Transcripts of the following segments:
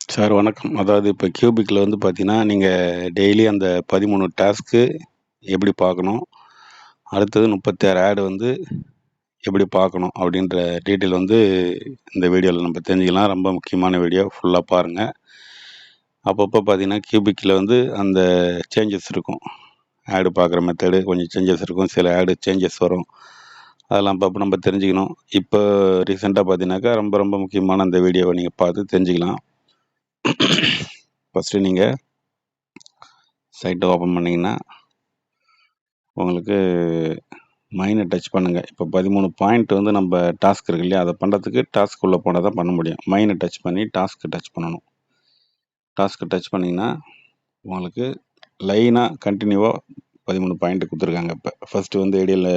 Sir வணக்கம். அதாவது இப்போ கியூபிக்கில் வந்து பார்த்தீங்கன்னா, நீங்கள் டெய்லி அந்த 13 டாஸ்க்கு எப்படி பார்க்கணும்? அடுத்தது முப்பத்தாறு ஆடு வந்து எப்படி பார்க்கணும்? அப்படின்ற டீட்டெயில் வந்து இந்த வீடியோவில் நம்ம தெரிஞ்சுக்கலாம். ரொம்ப முக்கியமான வீடியோ. ஃபுல்லாக பாருங்கள் அப்பப்போ பார்த்தீங்கன்னா, கியூபிக்கில் வந்து அந்த சேஞ்சஸ் இருக்கும். ஆடு பார்க்குற மெத்தடு கொஞ்சம் சேஞ்சஸ் இருக்கும். சில ஆடு சேஞ்சஸ் வரும். அதெல்லாம் அப்பப்போ நம்ம தெரிஞ்சுக்கணும். இப்போ ரீசெண்டாக பார்த்தீங்கன்னாக்கா, ரொம்ப ரொம்ப முக்கியமான அந்த வீடியோவை நீங்கள் பார்த்து தெரிஞ்சுக்கலாம். ஃபர்ஸ்ட்டு நீங்கள் சைட்டை ஓப்பன் பண்ணிங்கன்னா உங்களுக்கு மைனை டச் பண்ணுங்கள் இப்போ 13 பாயிண்ட் வந்து நம்ம டாஸ்க் இருக்கு இல்லையா? அதை பண்ணுறதுக்கு டாஸ்க் உள்ளே போனால் தான் பண்ண முடியும். மைனை டச் பண்ணி டாஸ்க்கு டச் பண்ணணும். டாஸ்க்கு டச் பண்ணிங்கன்னா உங்களுக்கு லைனாக கண்டினியூவாக பதிமூணு பாயிண்ட் கொடுத்துருக்காங்க இப்போ ஃபர்ஸ்ட்டு வந்து ஏடியில்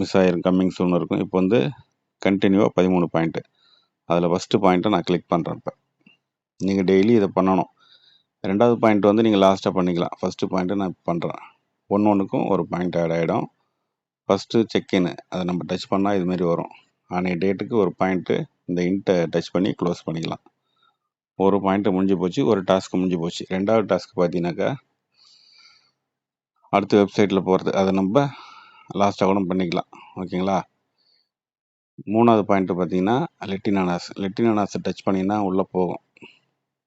மிஸ் ஆயிரும் கம்மிங் சூன் இருக்கும். இப்போ வந்து கண்டினியூவாக பதிமூணு பாயிண்ட்டு அதில் ஃபஸ்ட்டு பாயிண்ட்டை நான் கிளிக் பண்ணுறேன் இப்போ நீங்கள் டெய்லி இதை பண்ணணும். ரெண்டாவது பாயிண்ட் வந்து நீங்கள் லாஸ்ட்டாக பண்ணிக்கலாம். ஃபர்ஸ்ட்டு பாயிண்ட்டு நான் பண்ணுறேன் ஒன்று ஒன்றுக்கும் ஒரு பாயிண்ட் ஆட் ஆகிடும் ஃபர்ஸ்ட்டு செக் அதை நம்ம டச் பண்ணால் இதுமாரி வரும். அன்றைய டேட்டுக்கு ஒரு பாயிண்ட்டு இந்த இன்ட்டை டச் பண்ணி க்ளோஸ் பண்ணிக்கலாம். ஒரு பாயிண்ட்டு முடிஞ்சு போச்சு. ஒரு டாஸ்க் முடிஞ்சு போச்சு. ரெண்டாவது டாஸ்க் பார்த்தீங்கன்னாக்கா அடுத்த வெப்சைட்டில் போகிறது அதை நம்ம லாஸ்ட்டாக கூட பண்ணிக்கலாம். ஓகேங்களா? மூணாவது பாயிண்ட் பார்த்தீங்கன்னா, லெட்டினானாஸ். லெட்டினானாஸ டச் பண்ணிங்கன்னா உள்ளே போகும்.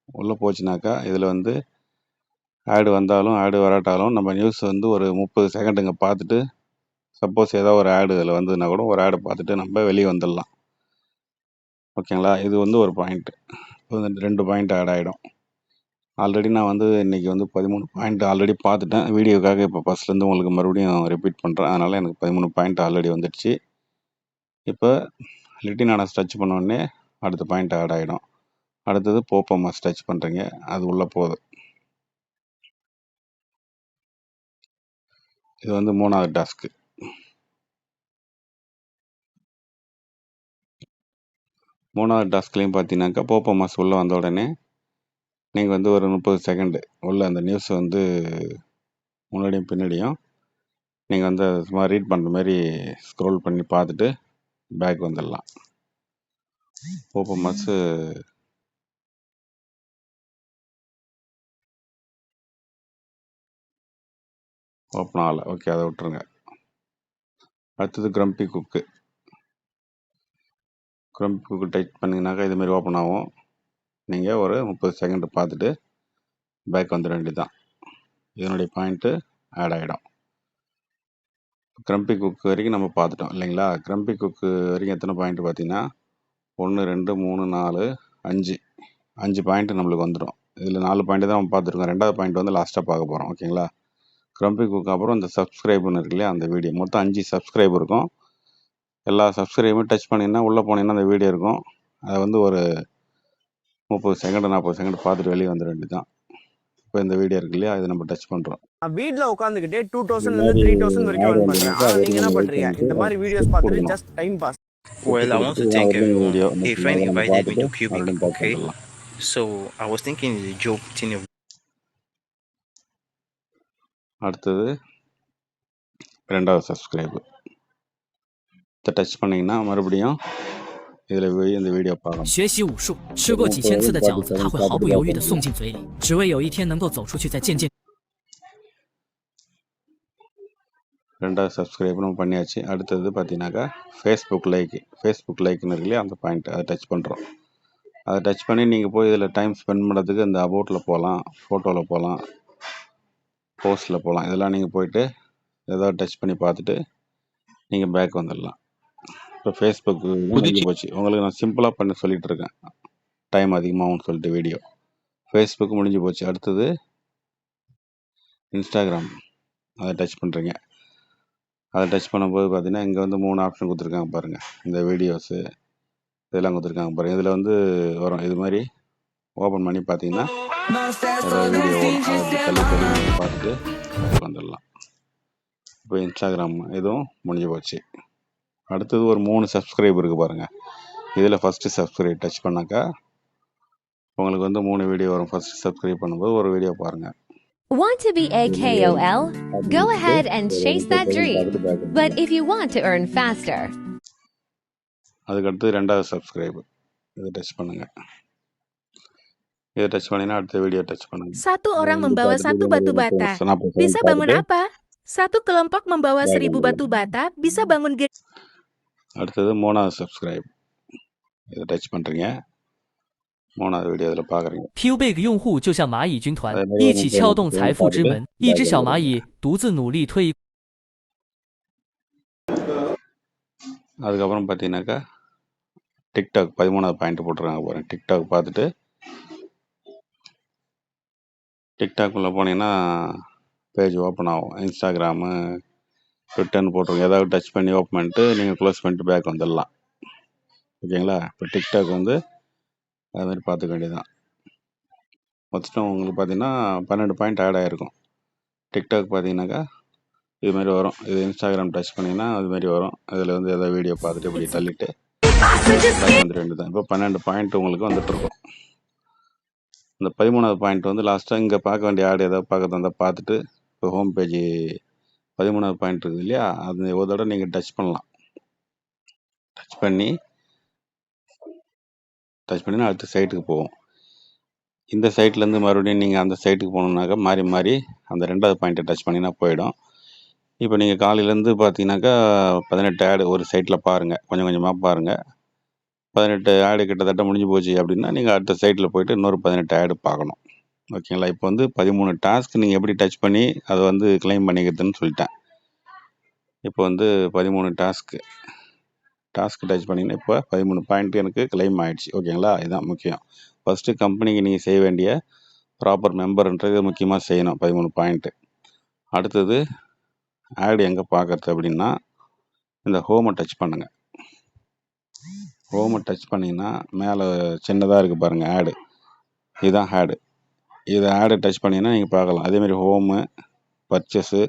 உள்ளே போச்சுனாக்கா, இதில் வந்து ஆடு வந்தாலும், ஆடு வராட்டாலும் நம்ம நியூஸ் வந்து ஒரு 30 செகண்டுங்க பார்த்துட்டு, சப்போஸ் ஏதோ ஒரு ஆடு இதில் வந்ததுன்னா கூட ஒரு ஆடை பார்த்துட்டு நம்ம வெளியே வந்துடலாம். ஓகேங்களா? இது வந்து ஒரு பாயிண்ட்டு இப்போ 2 பாயிண்ட் ஆட் ஆகிடும் ஆல்ரெடி நான் வந்து இன்னைக்கு வந்து 13 பாயிண்ட் ஆல்ரெடி பார்த்துட்டேன். வீடியோக்காக இப்போ ஃபர்ஸ்ட்லேருந்து உங்களுக்கு மறுபடியும் ரிப்பீட் பண்ணுறேன் அதனால் எனக்கு 13 பாயிண்ட் ஆல்ரெடி வந்துடுச்சு. இப்போ லிட்டின் டச் பண்ண உடனே அடுத்த பாயிண்ட் ஆட் ஆகிடும் அடுத்தது போப்போமாஸ் டச் பண்ணுறீங்க அது உள்ளே போகுது. இது வந்து மூணாவது டாஸ்க்கு. 3வது டாஸ்க்லயும் பார்த்தீங்கன்னாக்கா, போப்போமாஸ் உள்ளே வந்த உடனே, நீங்கள் வந்து ஒரு முப்பது செகண்டு உள்ள அந்த நியூஸ் வந்து முன்னாடியும், பின்னாடியும் நீங்கள் வந்து சும்மா ரீட் பண்ணுற மாதிரி ஸ்க்ரோல் பண்ணி பார்த்துட்டு பேக் வந்துடலாம். போப்போமாஸு ஓப்பன் ஆகலை ஓகே அதை விட்டுருங்க. அடுத்தது கிரம்பி குக்கு. கிரம்பி குக்கு டைப் பண்ணீங்கன்னாக்கா, இதுமாரி ஓப்பன் ஆகும். நீங்கள் ஒரு 30 செகண்ட் பார்த்துட்டு பேக் வந்துர வேண்டியதுதான். இதனுடைய பாயிண்ட்டு ஆட் ஆகிடும் கிரம்பி குக் வரைக்கும் நம்ம பார்த்துட்டோம் இல்லைங்களா? கிரம்பி குக்கு வரைக்கும் எத்தனை பாயிண்ட் பார்த்தீங்கன்னா, 1, 2, 3, 4, 5 5 பாயிண்ட் நம்மளுக்கு வந்துடும் இதில் நாலு பாயிண்ட் தான் நம்ம பார்த்துருக்கோம். ரெண்டாவது பாயிண்ட் வந்து லாஸ்ட்டாக பார்க்க போகிறோம் ஓகேங்களா? கிரம்பி குக் அப்புறம் இந்த சப்ஸ்கிரைப்னு இருக்கு இல்லையா? அந்த வீடியோ. மொத்தம் அஞ்சு சப்ஸ்கிரைப் இருக்கும். எல்லா சப்ஸ்கிரைபும் டச் பண்ணீங்கன்னா, உள்ளே போனீங்கன்னா அந்த வீடியோ இருக்கும். அதை வந்து ஒரு 30 செகண்ட், 40 செகண்ட் பார்த்துட்டு வெளிய வந்துர வேண்டியதுதான். இப்ப இந்த வீடியோ இருக்கு இல்லையா? இத நம்ம டச் பண்றோம். நான் வீட்ல உட்காந்துக்கிட்டே 2000 மாரி இருந்து 3000 வரைக்கும் ஆட் earn பண்றேன். ஆனா நீங்க என்ன பண்றீங்க? இந்த மாதிரி வீடியோஸ் பார்த்துட்டு. Just time pass. Well, I want to thank everyone. Video A friend invited me to Cubic, okay? So I was thinking it's a joke thing. of- அடுத்தது 2வது சப்ஸ்கிரைப். இத டச் பண்ணீங்கன்னா, மறுபடியும் இதுல போய் இந்த வீடியோ பார்க்கணும்.学习武术，吃过几千次的饺子，他会毫不犹豫地送进嘴里，只为有一天能够走出去，再见见。 2வது சப்ஸ்கிரைப் நம்ம பண்ணியாச்சு. அடுத்தது பார்த்தீங்கன்னாக்கா, Facebook லைக். Facebook லைக்ன்னு இருக்கு இல்லையா? அந்த பாயிண்ட் அத டச் பண்றோம். அத டச் பண்ணி நீங்க போய் இதுல டைம் ஸ்பெண்ட் பண்றதுக்கு இந்த அபௌட்ல போலாம், ஃபோட்டோல போலாம், போஸ்ட்ல போலாம். இதெல்லாம் நீங்க போயிட்டு ஏதாவது டச் பண்ணி பார்த்துட்டு, நீங்க பேக் வந்துடலாம். இப்ப Facebook முடிஞ்சு போச்சு. உங்களுக்கு நான் சிம்பிளா பண்ண சொல்லிட்டு இருக்கேன். டைம் அதிகமாகும்னு சொல்லிட்டு வீடியோ. Facebook முடிஞ்சு போச்சு. அடுத்தது Instagram. அத டச் பண்றீங்க. அத டச் பண்ணும்போது பார்த்தீங்கன்னா, இங்க வந்து 3 ஆப்ஷன் குடுத்துருக்காங்க பாருங்க. இந்த வீடியோஸு இதெல்லாம் குடுத்துருக்காங்க பாருங்க. இதுல வந்து வரும். இது மாரி ஓப்பன் பண்ணி பார்த்தீங்கன்னா, வீடியோ பார்த்துட்டு வந்துடலாம். இப்ப Instagram இதுவும் முடிஞ்சு போச்சு. அடுத்தது ஒரு 3 சப்ஸ்கிரைப் இருக்கு பாருங்க. இதுல ஃபர்ஸ்ட்டு சப்ஸ்கிரைப் டச் பண்ணாக்கா, உங்களுக்கு வந்து 3 வீடியோ வரும். ஃபர்ஸ்ட் சப்ஸ்கிரைப் பண்ணும்போது ஒரு வீடியோ பாருங்க. Want to be a இந்த வீடியோ KOL? பார்த்து Go முடிச்சுட்டு, ahead and ஒரு chase 30 that செகண்ட் dream. பார்த்துட்டு பேக் But வந்துடலாம். if you want to earn faster, அதுக்கு அடுத்து 2வது சப்ஸ்கிரைப். இத டச் பண்ணுங்க. இதை டச் பண்ணிங்கன்னா அடுத்த வீடியோ டச் பண்ணுங்க Satu orang இங்க membawa பார்த்துட்டு satu இதே மாதிரி batu முப்பது bata. நாற்பது செகண்ட் Bisa bangun பார்த்துட்டு apa? Satu kelompok membawa வேக seribu வந்துடும் batu bata bisa bangun gedung அடுத்தது மூணாவது சப்ஸ்கிரைப் இதை டச் பண்ணுறீங்க மூணாவது வீடியோ இதில் பார்க்குறீங்க Qbig 用户就像蚂蚁军团அதே，மாதிரி一ஒரு起முப்பது撬动நாற்பது财செகண்ட்富之பார்த்துட்டு门。一只வேக小蚂வந்துடும்蚁独自努力推一。 அதுக்கப்புறம் பார்த்தீங்கன்னாக்கா டிக்டாக் பதிமூணாவது பாயிண்ட் போட்டிருக்காங்க பாருங்க டிக்டாக் பார்த்துட்டு டிக்டாக் உள்ள போனீங்கன்னா பேஜ் ஓப்பன் ஆகும் இன்ஸ்டாகிராமு return போட்டிருங்க. ஏதாவது டச் பண்ணி ஓப்பன் பண்ணிட்டு நீங்கள் க்ளோஸ் பண்ணிட்டு பேக் வந்துடலாம். ஓகேங்களா? இப்போ டிக்டாக் வந்து அது மாதிரி பார்த்துக்க வேண்டியதுதான். மொத்தம் உங்களுக்கு பார்த்தீங்கன்னா பன்னெண்டு பாயிண்ட் ஆட் ஆகிருக்கும் டிக்டாக் பார்த்தீங்கன்னாக்கா இது மாதிரி வரும். இது இன்ஸ்டாகிராம் டச் பண்ணிங்கன்னா அது மாதிரி வரும். அதில் வந்து ஏதாவது வீடியோ பார்த்துட்டு இப்படி தள்ளிட்டு வந்து இப்போ பன்னெண்டு பாயிண்ட் உங்களுக்கு வந்துட்டுருக்கும் இந்த பதிமூணாவது பாயிண்ட் வந்து லாஸ்ட்டாக இங்கே பார்க்க வேண்டிய ஆடு ஏதாவது பார்க்க இருந்தால் பார்த்துட்டு இப்போ ஹோம் பேஜ் பதிமூணாவது பாயிண்ட் இருக்குது இல்லையா? அது ஒரு தடவை நீங்கள் டச் பண்ணலாம். டச் பண்ணி டச் பண்ணினா அடுத்த சைட்டுக்கு போகும் இந்த சைட்லேருந்து மறுபடியும் நீங்கள் அந்த சைட்டுக்கு போகணுன்னாக்கா மாறி மாறி அந்த ரெண்டாவது பாயிண்ட்டை டச் பண்ணினா போயிடும். இப்போ நீங்கள் காலையிலேருந்து பார்த்தீங்கன்னாக்கா பதினெட்டு ஆடு ஒரு சைட்டில் பாருங்கள் கொஞ்சம் கொஞ்சமாக பாருங்கள் பதினெட்டு ஆடு கிட்டத்தட்ட முடிஞ்சு போச்சு அப்படின்னா நீங்கள் அடுத்த சைட்டில் போயிட்டு இன்னொரு பதினெட்டு ஆடு பார்க்கணும். ஓகேங்களா? இப்போ வந்து பதிமூணு டாஸ்க் நீங்கள் எப்படி டச் பண்ணி அதை வந்து கிளைம் பண்ணிக்கிறதுன்னு சொல்லிட்டேன். இப்போ வந்து பதிமூணு டாஸ்க்கு டாஸ்க் டச் பண்ணிங்கன்னா இப்போ பதிமூணு பாயிண்ட் எனக்கு கிளைம் ஆகிடுச்சு ஓகேங்களா? இதுதான் முக்கியம். ஃபஸ்ட்டு கம்பெனிக்கு நீங்கள் செய்ய வேண்டிய ப்ராப்பர் மெம்பர்ன்றது முக்கியமாக செய்யணும் பதிமூணு பாயிண்ட்டு அடுத்தது ஆடு எங்கே பார்க்கறது அப்படின்னா இந்த ஹோமை டச் பண்ணுங்கள் ஹோமை டச் பண்ணிங்கன்னா மேலே சின்னதாக இருக்குது பாருங்கள் ஆடு இதுதான் ஆடு இதை ஆடை டச் பண்ணிங்கன்னா நீங்கள் பார்க்கலாம். அதேமாதிரி ஹோமு பர்ச்சேஸு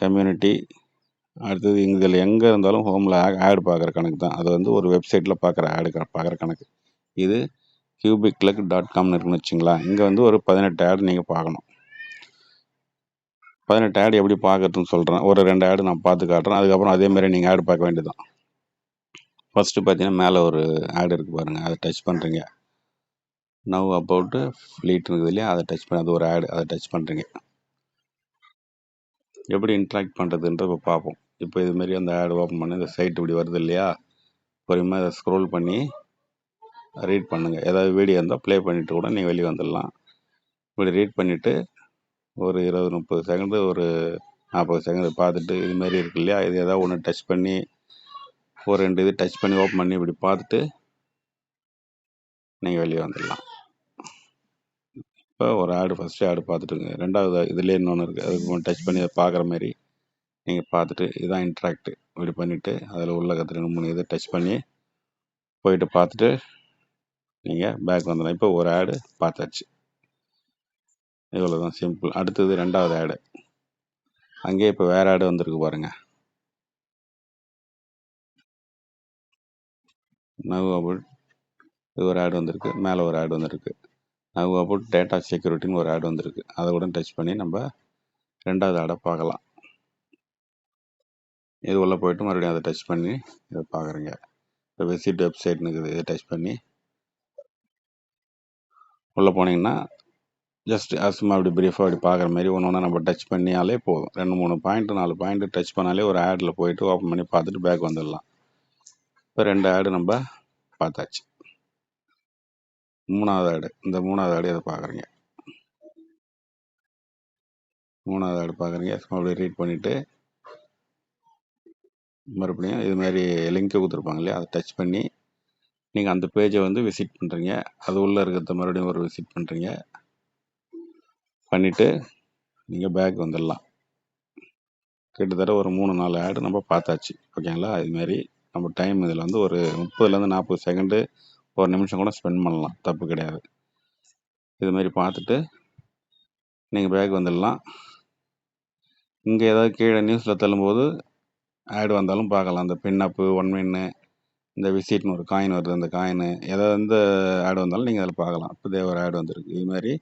கம்யூனிட்டி அடுத்தது இதில் எங்கே இருந்தாலும் ஹோமில் ஆடு பார்க்குற கணக்கு தான். அது வந்து ஒரு வெப்சைட்டில் பார்க்குற ஆடு பார்க்குற கணக்கு. இது கியூபிக் கிளக் டாட் காம்னு இருக்குன்னு வச்சுங்களா இங்கே வந்து ஒரு பதினெட்டு ஆடு நீங்கள் பார்க்கணும். பதினெட்டு ஆடு எப்படி பார்க்கறதுன்னு சொல்கிறேன் ஒரு ரெண்டு ஆடு நான் பார்த்து காட்டுறேன். அதுக்கப்புறம் அதே மாதிரி நீங்கள் ஆடு பார்க்க வேண்டியதுதான். ஃபஸ்ட்டு பார்த்தீங்கன்னா மேலே ஒரு ஆடு இருக்குது பாருங்கள் அதை டச் பண்ணுறீங்க நவ் அபவுட்டு ஃப்ளீட் இருக்குது இல்லையா அதை டச் பண்ணி அது ஒரு ஆடு அதை டச் பண்ணுறீங்க எப்படி இன்ட்ராக்ட் பண்ணுறதுன்ற இப்போ பார்ப்போம். இப்போ இதுமாரி அந்த ஆடு ஓப்பன் பண்ணி இந்த சைட் இப்படி வருது இல்லையா? பொறுமையாக அதை ஸ்க்ரோல் பண்ணி ரீட் பண்ணுங்கள் ஏதாவது வீடியோ இருந்தால் ப்ளே பண்ணிவிட்டு கூட நீங்கள் வெளியே வந்துடலாம். இப்படி ரீட் பண்ணிவிட்டு ஒரு இருபது முப்பது செகண்டு ஒரு நாற்பது செகண்டு பார்த்துட்டு இதுமாரி இருக்கு இல்லையா? இது ஏதாவது ஒன்று டச் பண்ணி ஒரு ரெண்டு இது டச் பண்ணி ஓப்பன் பண்ணி இப்படி பார்த்துட்டு நீங்கள் வெளியே வந்துடலாம். இப்போ ஒரு ஆடு ஃபஸ்ட்டு ஆடு பார்த்துட்டுங்க. ரெண்டாவது இதுலேயே இன்னொன்று இருக்குது அதுக்கு டச் பண்ணி அதை பார்க்குற மாதிரி நீங்கள் பார்த்துட்டு இதுதான் இன்ட்ராக்ட் இப்படி பண்ணிவிட்டு அதில் உள்ள கற்று ரெண்டு மூணு இதை டச் பண்ணி போயிட்டு பார்த்துட்டு நீங்கள் பேக் வந்துடலாம். இப்போ ஒரு ஆடு பார்த்தாச்சு. இவ்வளோ தான் சிம்பிள் அடுத்தது ரெண்டாவது ஆடு. அங்கேயே இப்போ வேறு ஆடு வந்திருக்கு பாருங்கள் நவ் அபுல் இது ஒரு ஆடு வந்திருக்கு. மேலே ஒரு ஆடு வந்திருக்கு. அது அபவுட் டேட்டா செக்யூரிட்டின்னு ஒரு ஆடு வந்திருக்கு. அதை கூட டச் பண்ணி நம்ம ரெண்டாவது ஆடை பார்க்கலாம். இது உள்ளே போயிட்டு மறுபடியும் அதை டச் பண்ணி இதை பார்க்குறீங்க. இப்போ விசிட் வெப்சைட்னு இருக்குது இதை டச் பண்ணி உள்ளே போனீங்கன்னா ஜஸ்ட் அசுமா அப்படி ப்ரீஃபாக அப்படி பார்க்குற மாதிரி ஒன்று ஒன்றா நம்ம டச் பண்ணியாலே போதும். ரெண்டு மூணு பாயிண்ட் நாலு பாயிண்ட் டச் பண்ணாலே ஒரு ஆடில் போயிட்டு ஓப்பன் பண்ணி பார்த்துட்டு பேக் வந்துடலாம். இப்போ ரெண்டு ஆடு நம்ம பார்த்தாச்சு. மூணாவது ஆடு. இந்த மூணாவது ஆடு இதை பார்க்குறீங்க. மூணாவது ஆடு பார்க்குறீங்க. சும்மா அப்படியே ரீட் பண்ணிவிட்டு மறுபடியும் இது மாதிரி லிங்க்கை கொடுத்துருப்பாங்க இல்லையா? அதை டச் பண்ணி நீங்கள் அந்த பேஜை வந்து விசிட் பண்ணுறீங்க அது உள்ளே இருக்கிறத மறுபடியும் ஒரு விசிட் பண்ணுறீங்க பண்ணிவிட்டு நீங்கள் பேக் வந்துடலாம். கிட்டத்தட்ட ஒரு மூணு நாலு ஆடு நம்ம பார்த்தாச்சு. ஓகேங்களா? இதுமாரி நம்ம டைம் இதில் வந்து ஒரு முப்பதுலேருந்து நாற்பது செகண்டு ஒரு நிமிஷம் கூட ஸ்பெண்ட் பண்ணலாம். தப்பு கிடையாது. இது மாதிரி பார்த்துட்டு நீங்கள் பேக் வந்துடலாம். இங்கே ஏதாவது கீழே நியூஸில் தள்ளும்போது ஆடு வந்தாலும் பார்க்கலாம். அந்த பின்னப்பு ஒன் மின்னு இந்த விசிட்னு ஒரு காயின் வருது. அந்த காயின் ஏதாவது எந்த ஆடு வந்தாலும் நீங்கள் அதில் பார்க்கலாம். இப்போ இதே ஒரு ஆடு வந்திருக்கு. இது மாதிரி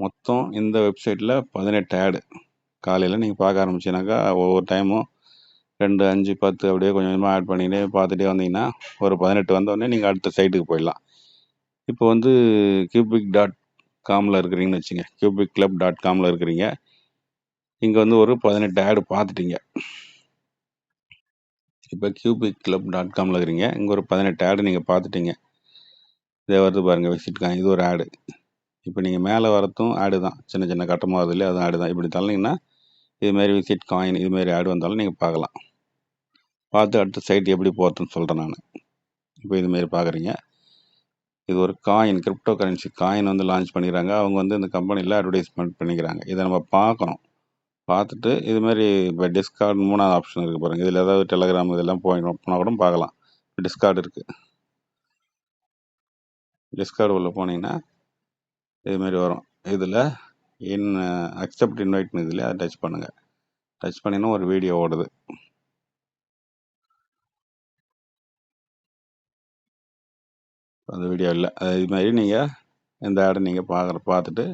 மொத்தம் இந்த வெப்சைட்டில் பதினெட்டு ஆடு காலையில் நீங்கள் பார்க்க ஆரம்பிச்சினாக்கா ஒவ்வொரு டைமும் ரெண்டு அஞ்சு பத்து அப்படியே கொஞ்சம் கொஞ்சமாக ஆட் பண்ணிக்கிட்டே பார்த்துட்டே வந்தீங்கன்னா ஒரு பதினெட்டு வந்தோடனே நீங்கள் அடுத்த சைட்டுக்கு போயிடலாம். இப்போ வந்து கியூபிக் டாட் காமில் இருக்கிறீங்கன்னு வச்சுங்க. கியூபிக் கிளப் டாட் காமில் இருக்கிறீங்க. இங்கே வந்து ஒரு பதினெட்டு ஆடு பார்த்துட்டீங்க. இப்போ கியூபிக் கிளப் டாட் காமில் இருக்கிறீங்க. இங்கே ஒரு பதினெட்டு ஆடு நீங்கள் பார்த்துட்டீங்க. இதே வருது பாருங்கள் விசிட் இது ஒரு ஆடு இப்போ நீங்கள் மேலே வரத்தும் ஆடு தான். சின்ன சின்ன கட்டமாக வருது இல்லையா? அதுவும் ஆடு தான். இப்படி தள்ளிங்கன்னா இதுமாரி விசிட் காயின் இதுமாரி ஆடு வந்தாலும் நீங்கள் பார்க்கலாம். பார்த்து அடுத்த சைட் எப்படி போகிறதுன்னு சொல்கிறேன் நான். இப்போ இதுமாரி பார்க்குறீங்க. இது ஒரு காயின் கிரிப்டோ கரன்சி காயின் வந்து லான்ச் பண்ணிக்கிறாங்க. அவங்க வந்து இந்த கம்பெனியில் அட்வர்டைஸ்மெண்ட் பண்ணிக்கிறாங்க. இதை நம்ம பார்க்கணும். பார்த்துட்டு இதுமாரி இப்போ டிஸ்கார்ட் மூணாவது ஆப்ஷன் இருக்குது பாருங்கள் இதில் ஏதாவது டெலகிராம் இதெல்லாம் போய் போனால் கூட பார்க்கலாம். டிஸ்கார்டு இருக்குது டிஸ்கார்டு உள்ளே போனீங்கன்னா இதுமாரி வரும். இதில் இன் அக்செப்ட் இன்வைட்னு இதில் அதை டச் பண்ணுங்கள் டச் பண்ணினா ஒரு வீடியோ ஓடுது. அந்த வீடியோ இல்லை. இது மாதிரி நீங்கள் இந்த ஆடை நீங்கள் பார்க்குற பார்த்துட்டு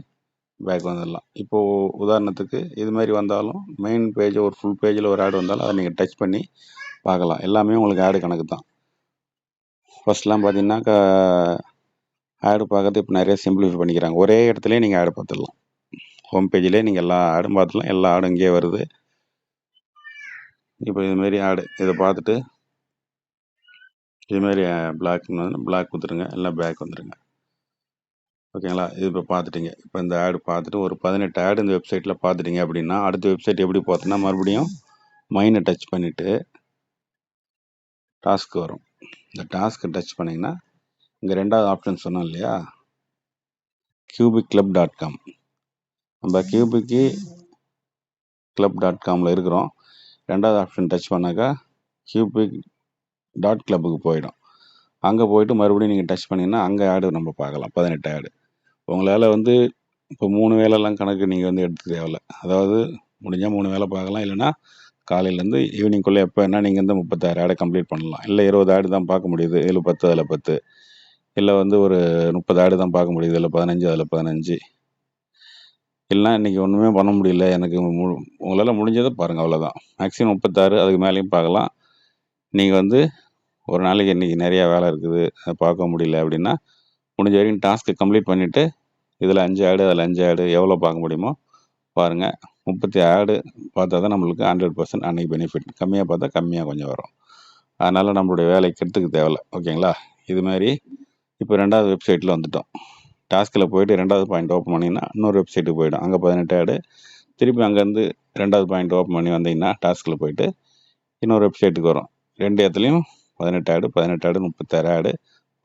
பேக் வந்துடலாம் இப்போது உதாரணத்துக்கு இது மாதிரி வந்தாலும் மெயின் பேஜ் ஒரு ஃபுல் பேஜில் ஒரு ஆடு வந்தாலும் அதை நீங்கள் டச் பண்ணி பார்க்கலாம் எல்லாமே உங்களுக்கு ஆடு கணக்கு தான். ஃபர்ஸ்ட்லாம் பார்த்தீங்கன்னா ஆடு பார்க்கறது இப்போ நிறைய சிம்பிளிஃபை பண்ணிக்கிறாங்க. ஒரே இடத்துலேயே நீங்கள் ஆடு பார்த்துடலாம் ஹோம் பேஜ்லேயே நீங்கள் எல்லா ஆடும் பார்த்துலாம் எல்லா ஆடும் இங்கேயே வருது. இப்போ இதுமாரி ஆடு இதை பார்த்துட்டு இதுமாரி பிளாக்னு பிளாக் கொடுத்துருங்க. இல்லை பேக் வந்துடுங்க ஓகேங்களா? இது இப்போ பார்த்துட்டீங்க. இப்போ இந்த ஆடு பார்த்துட்டு ஒரு பதினெட்டு ஆடு இந்த வெப்சைட்டில் பார்த்துட்டீங்க அப்படின்னா அடுத்த வெப்சைட் எப்படி பார்த்தோன்னா மறுபடியும் மைனை டச் பண்ணிவிட்டு டாஸ்க் வரும். இந்த டாஸ்க்கு டச் பண்ணிங்கன்னா இங்கே ரெண்டாவது ஆப்ஷன் சொன்னோம் இல்லையா? கியூபிக் கிளப் டாட் காம் நம்ம கியூபிக்கு கிளப் டாட் காமில் இருக்கிறோம். ரெண்டாவது ஆப்ஷன் டச் பண்ணாக்கா கியூபிக் டாட் கிளப்புக்கு போயிடும். அங்கே போயிட்டு மறுபடியும் நீங்கள் டச் பண்ணிங்கன்னா அங்கே ஆடு நம்ம பார்க்கலாம். பதினெட்டு ஆடு உங்களால் வந்து இப்போ மூணு வேலைலாம் கணக்கு நீங்கள் வந்து எடுத்து தேவையில்ல. அதாவது முடிஞ்சால் மூணு வேலை பார்க்கலாம். இல்லைன்னா காலையிலேருந்து ஈவினிங்குள்ளே எப்போ என்ன நீங்கள் வந்து முப்பத்தாறு ஆடை கம்ப்ளீட் பண்ணலாம். இல்லை இருபது ஆடு தான் பார்க்க முடியுது. ஏழு பத்து அதில் பத்து. இல்லை வந்து ஒரு முப்பது ஆடு தான் பார்க்க முடியுது. இல்லை பதினஞ்சு அதில் பதினஞ்சு. இல்லைனா இன்றைக்கி ஒன்றுமே பண்ண முடியல. எனக்கு மு உங்களால் முடிஞ்சதை பாருங்கள் அவ்வளோதான் மேக்ஸிமம் முப்பத்தாறு அதுக்கு மேலேயும் பார்க்கலாம். நீங்கள் வந்து ஒரு நாளைக்கு இன்றைக்கி நிறையா வேலை இருக்குது அதை பார்க்க முடியல அப்படின்னா முடிஞ்ச வரைக்கும் டாஸ்க்கு கம்ப்ளீட் பண்ணிவிட்டு இதில் அஞ்சு ஆடு அதில் அஞ்சு ஆடு எவ்வளோ பார்க்க முடியுமோ பாருங்கள் முப்பத்தி ஆடு பார்த்தா தான் நம்மளுக்கு ஹண்ட்ரட் பர்சன்ட் அன்றைக்கி பெனிஃபிட் கம்மியாக பார்த்தா கம்மியாக கொஞ்சம் வரும். அதனால் நம்மளுடைய வேலை கெட்டுக்கு தேவையில்ல. ஓகேங்களா? இது மாதிரி இப்போ ரெண்டாவது வெப்சைட்டில் வந்துட்டோம். டாஸ்கில் போயிட்டு ரெண்டாவது பாயிண்ட் ஓப்பன் பண்ணிங்கன்னா இன்னொரு வெப்சைட்டுக்கு போயிடும். அங்கே பதினெட்டு ஆடு திருப்பி அங்கேருந்து ரெண்டாவது பாயிண்ட் ஓப்பன் பண்ணி வந்தீங்கன்னா டாஸ்கில் போயிட்டு இன்னொரு வெப்சைட்டுக்கு வரும். ரெண்டு இடத்துலையும் பதினெட்டு ஆடு பதினெட்டு ஆடு முப்பத்தாறு ஆடு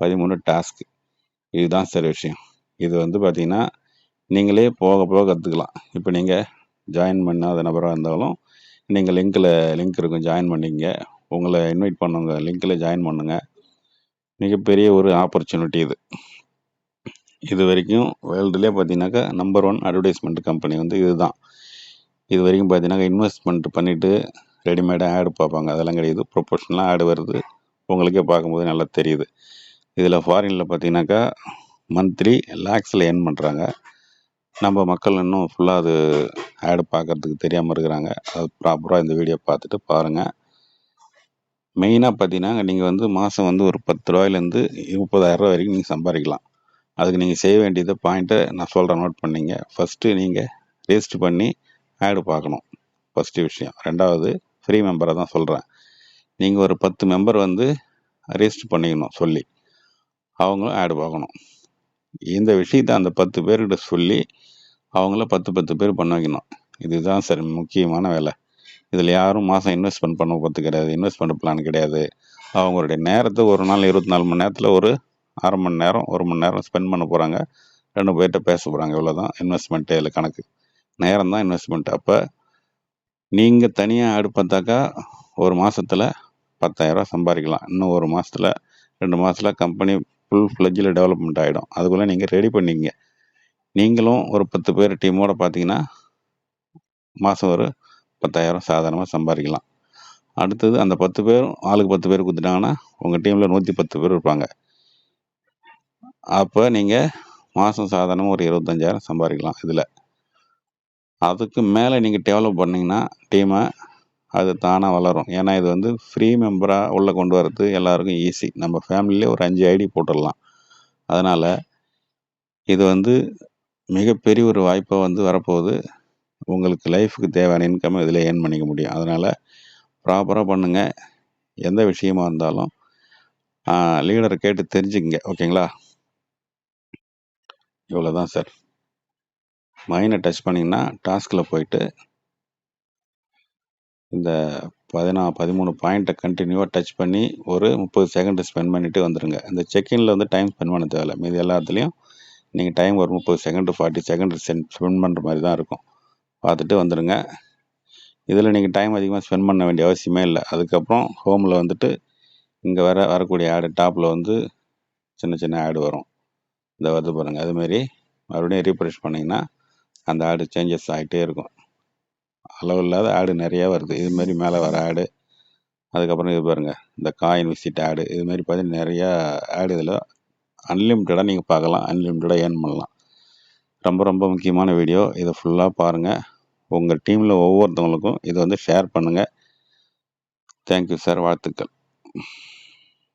பதிமூணு டாஸ்க். இதுதான் சரி விஷயம். இது வந்து பார்த்தீங்கன்னா நீங்களே போக போக கற்றுக்கலாம் இப்போ நீங்கள் ஜாயின் பண்ணாத நபராக இருந்தாலும் நீங்கள் லிங்க்கில் லிங்க் இருக்கும் ஜாயின் பண்ணிங்க உங்களை இன்வைட் பண்ணுங்க லிங்க்கில் ஜாயின் பண்ணுங்கள் மிகப்பெரிய ஒரு ஆப்பர்ச்சுனிட்டி இது. இது வரைக்கும் வேர்ல்டுலேயே பார்த்தீங்கன்னாக்கா நம்பர் ஒன் அட்வர்டைஸ்மெண்ட் கம்பெனி வந்து இதுதான். இது வரைக்கும் பார்த்தீங்கன்னாக்கா இன்வெஸ்ட்மெண்ட் பண்ணிவிட்டு ரெடிமேடாக ஆடு பார்ப்பாங்க. அதெல்லாம் கிடையாது. ப்ரொபோஷனலாக ஆடு வருது. உங்களுக்கே பார்க்கும்போது நல்லா தெரியுது. இதில் ஃபாரினில் பார்த்தீங்கன்னாக்கா மந்த்லி லேக்ஸில் ஏர்ன் பண்ணுறாங்க நம்ம மக்கள் இன்னும் ஃபுல்லாக அது ஆடு பார்க்கறதுக்கு தெரியாமல் இருக்கிறாங்க. அது ப்ராப்பராக இந்த வீடியோ பார்த்துட்டு பாருங்கள் மெயினாக பார்த்தீங்கன்னா நீங்கள் வந்து மாதம் வந்து ஒரு பத்து ரூபாயிலேருந்து முப்பதாயிரரூவா வரைக்கும் நீங்கள் சம்பாதிக்கலாம். அதுக்கு நீங்கள் செய்ய வேண்டியது பாயிண்ட்டை நான் சொல்கிறேன் நோட் பண்ணிங்க. ஃபஸ்ட்டு நீங்கள் ரெஜிஸ்டர் பண்ணி ஆடு பார்க்கணும். ஃபஸ்ட்டு விஷயம். ரெண்டாவது ஃப்ரீ மெம்பரை தான் சொல்கிறேன் நீங்கள் ஒரு பத்து மெம்பர் வந்து ரெஜிஸ்டர் பண்ணிக்கணும் சொல்லி. அவங்களும் ஆடு பார்க்கணும். இந்த விஷயத்தை அந்த பத்து பேர்கிட்ட சொல்லி அவங்கள பத்து பத்து பேர் பண்ண வைக்கணும். இதுதான் சார் முக்கியமான வேலை. இதில் யாரும் மாதம் இன்வெஸ்ட்மெண்ட் பண்ண பார்த்து கிடையாது இன்வெஸ்ட்மெண்ட் பிளான் கிடையாது. அவங்களுடைய நேரத்தை ஒரு நாள் இருபத்தி நாலு மணி நேரத்தில் ஒரு அரை மணி நேரம் ஒரு மணி நேரம் ஸ்பெண்ட் பண்ண போகிறாங்க ரெண்டு பேர்கிட்ட பேச போகிறாங்க இவ்வளோதான் இன்வெஸ்ட்மெண்ட்டே இல்லை கணக்கு. நேரம் தான் இன்வெஸ்ட்மெண்ட் அப்போ நீங்கள் தனியாக ஆடு பார்த்தாக்கா ஒரு மாதத்தில் பத்தாயிரரூவா சம்பாதிக்கலாம். இன்னும் ஒரு மாதத்தில் ரெண்டு மாதத்தில் கம்பெனி ஃபுல் ஃப்ளெஜில் டெவலப்மெண்ட் ஆகிடும் அதுக்குள்ளே நீங்கள் ரெடி பண்ணிங்க. நீங்களும் ஒரு பத்து பேர் டீமோட பார்த்தீங்கன்னா மாதம் ஒரு பத்தாயிரம் சாதாரணமாக சம்பாதிக்கலாம். அடுத்தது அந்த பத்து பேரும் ஆளுக்கு பத்து பேர் கொடுத்துட்டாங்கன்னா உங்கள் டீமில் நூற்றி பத்து பேர் இருப்பாங்க. அப்போ நீங்கள் மாதம் சாதாரணமாக ஒரு இருபத்தஞ்சாயிரம் சம்பாதிக்கலாம் இதில் அதுக்கு மேலே நீங்கள் டெவலப் பண்ணிங்கன்னா டீமை அது தானாக வளரும் ஏன்னா இது வந்து ஃப்ரீ மெம்பராக உள்ளே கொண்டு வரது எல்லாருக்கும் ஈஸி நம்ம ஃபேமிலியிலே ஒரு அஞ்சு ஐடி போட்டுடலாம் அதனால் இது வந்து மிகப்பெரிய ஒரு வாய்ப்பாக வந்து வரப்போகுது. உங்களுக்கு லைஃபுக்கு தேவையான இன்கம் இதில் ஏர்ன் பண்ணிக்க முடியும். அதனால் ப்ராப்பராக பண்ணுங்கள் எந்த விஷயமா இருந்தாலும் லீடரை கேட்டு தெரிஞ்சுக்கங்க. ஓகேங்களா? இவ்வளோ தான் சார். மைனை டச் பண்ணிங்கன்னா டாஸ்கில் போயிட்டு இந்த பதினா பதிமூணு பாயிண்ட்டை கண்டினியூவாக டச் பண்ணி ஒரு 30 செகண்ட் ஸ்பெண்ட் பண்ணிவிட்டு வந்துடுங்க இந்த செக் வந்து டைம் ஸ்பெண்ட் பண்ண தேவையில்ல. மீதி எல்லாத்துலேயும் நீங்கள் டைம் ஒரு 30 செகண்ட், 40 செகண்ட் சென்ட் ஸ்பெண்ட் பண்ணுற மாதிரி தான் இருக்கும். பார்த்துட்டு வந்துடுங்க இதில் நீங்கள் டைம் அதிகமாக ஸ்பெண்ட் பண்ண வேண்டிய அவசியமே இல்லை அதுக்கப்புறம் ஹோமில் வந்துட்டு இங்கே வர வரக்கூடிய ஆடு டாப்பில் வந்து சின்ன சின்ன ஆடு வரும். இந்த வருது பாருங்கள் அதுமாரி மறுபடியும் ரீஃப்ரெஷ் பண்ணிங்கன்னா அந்த ஆடு சேஞ்சஸ் ஆகிட்டே இருக்கும். அளவு இல்லாத ஆடு நிறையா வருது. இதுமாரி மேலே வர ஆடு அதுக்கப்புறம் இது பாருங்கள் இந்த காயின் விசிட் ஆடு இதுமாரி பார்த்தீங்கன்னா, நிறையா ஆடு இதில் அன்லிமிட்டடாக நீங்கள் பார்க்கலாம். அன்லிமிட்டடாக ஏர்ன் பண்ணலாம். ரொம்ப ரொம்ப முக்கியமான வீடியோ. இதை ஃபுல்லாக பாருங்க. உங்கள் டீமில் ஒவ்வொருத்தவங்களுக்கும் இதை வந்து ஷேர் பண்ணுங்கள் தேங்க் யூ சார். வாழ்த்துக்கள்.